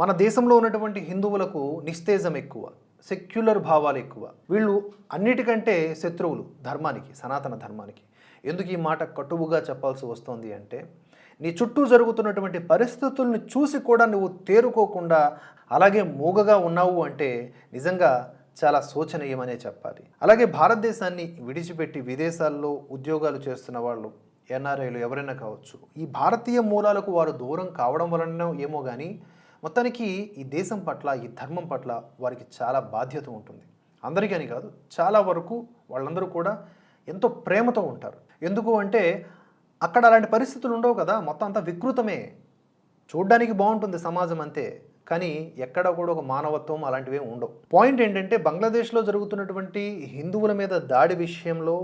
మన దేశంలో ఉన్నటువంటి హిందువులకు నిస్తేజం ఎక్కువ సెక్యులర్ భావాలు ఎక్కువ. వీళ్ళు అన్నిటికంటే శత్రువులు ధర్మానికి సనాతన ధర్మానికి. ఎందుకు ఈ మాట కటువుగా చెప్పాల్సి వస్తోంది అంటే నీ చుట్టూ జరుగుతున్నటువంటి పరిస్థితుల్ని చూసి కూడా నువ్వు తేరుకోకుండా అలాగే మూగగా ఉన్నావు అంటే నిజంగా చాలా శోచనీయమనే చెప్పాలి. అలాగే భారతదేశాన్ని విడిచిపెట్టి విదేశాల్లో ఉద్యోగాలు చేస్తున్న వాళ్ళు ఎన్ఆర్ఐలు ఎవరైనా కావచ్చు ఈ భారతీయ మూలాలకు వారు దూరం కావడం వలన ఏమో కానీ మొత్తానికి ఈ దేశం పట్ల ఈ ధర్మం పట్ల వారికి చాలా బాధ్యత ఉంటుంది. అందరికీ అని కాదు చాలా వరకు వాళ్ళందరూ కూడా ఎంతో ప్రేమతో ఉంటారు. ఎందుకు అంటే అక్కడ అలాంటి పరిస్థితులు ఉండవు కదా మొత్తం అంతా వికృతమే. చూడ్డానికి బాగుంటుంది సమాజం అంతే కానీ ఎక్కడ కూడా ఒక మానవత్వం అలాంటివి ఉండవు. పాయింట్ ఏంటంటే బంగ్లాదేశ్లో జరుగుతున్నటువంటి హిందువుల మీద దాడి విషయంలో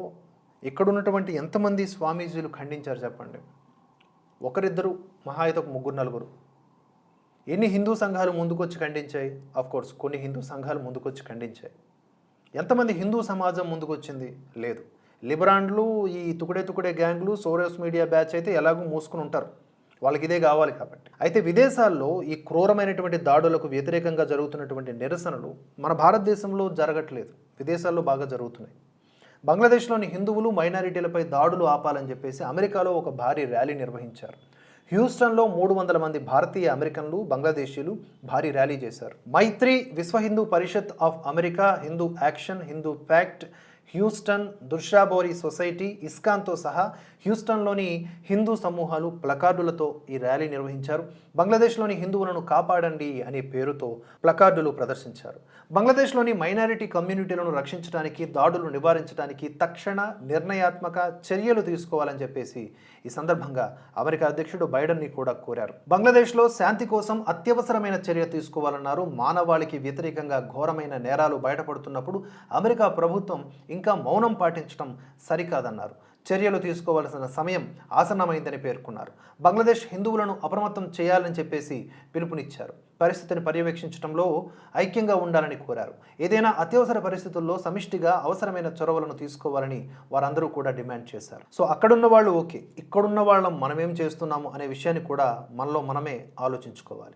ఇక్కడున్నటువంటి ఎంతమంది స్వామీజీలు ఖండించారు చెప్పండి. ఒకరిద్దరు మహా అయితే ఒక ముగ్గురు నలుగురు. ఎన్ని హిందూ సంఘాలు ముందుకొచ్చి ఖండించాయి? కోర్స్ కొన్ని హిందూ సంఘాలు ముందుకొచ్చి ఖండించాయి. ఎంతమంది హిందూ సమాజం ముందుకొచ్చింది? లేదు. లిబరాండ్లు ఈ తుకుడే తుకుడే గ్యాంగ్లు సోరోస్ మీడియా బ్యాచ్ అయితే ఎలాగో మూసుకుని ఉంటారు. వాళ్ళకి ఇదే కావాలి కాబట్టి. అయితే విదేశాల్లో ఈ క్రూరమైనటువంటి దాడులకు వ్యతిరేకంగా జరుగుతున్నటువంటి నిరసనలు మన భారతదేశంలో జరగట్లేదు. విదేశాల్లో బాగా జరుగుతున్నాయి. బంగ్లాదేశ్లోని హిందువులు మైనారిటీలపై దాడులు ఆపాలని చెప్పేసి అమెరికాలో ఒక భారీ ర్యాలీ నిర్వహించారు. హ్యూస్టన్లో మూడు వందల మంది భారతీయ అమెరికన్లు బంగ్లాదేశీలు భారీ ర్యాలీ చేశారు. Maitri Vishwa Hindu Parishad of America Hindu action Hindu PACT Houston దుర్షాబోరి society ఇస్కాన్తో సహా హ్యూస్టన్లోని హిందూ సమూహాలు ప్లకార్డులతో ఈ ర్యాలీ నిర్వహించారు. బంగ్లాదేశ్లోని హిందువులను కాపాడండి అనే పేరుతో ప్లకార్డులు ప్రదర్శించారు. బంగ్లాదేశ్లోని మైనారిటీ కమ్యూనిటీలను రక్షించడానికి దాడులు నివారించడానికి తక్షణ నిర్ణయాత్మక చర్యలు తీసుకోవాలని చెప్పేసి ఈ సందర్భంగా అమెరికా అధ్యక్షుడు బైడెన్ని కూడా కోరారు. బంగ్లాదేశ్లో శాంతి కోసం అత్యవసరమైన చర్య తీసుకోవాలన్నారు. మానవాళికి వ్యతిరేకంగా ఘోరమైన నేరాలు బయటపడుతున్నప్పుడు అమెరికా ప్రభుత్వం ఇంకా మౌనం పాటించడం సరికాదన్నారు. చర్యలు తీసుకోవాల్సిన సమయం ఆసన్నమైందని పేర్కొన్నారు. బంగ్లాదేశ్ హిందువులను అప్రమత్తం చేయాలని చెప్పేసి పిలుపునిచ్చారు. పరిస్థితిని పర్యవేక్షించడంలో ఐక్యంగా ఉండాలని కోరారు. ఏదైనా అత్యవసర పరిస్థితుల్లో సమిష్టిగా అవసరమైన చొరవలను తీసుకోవాలని వారందరూ కూడా డిమాండ్ చేశారు. సో అక్కడున్న వాళ్ళు ఓకే. ఇక్కడున్న వాళ్ళం మనమేం చేస్తున్నాము అనే విషయాన్ని కూడా మనలో మనమే ఆలోచించుకోవాలి.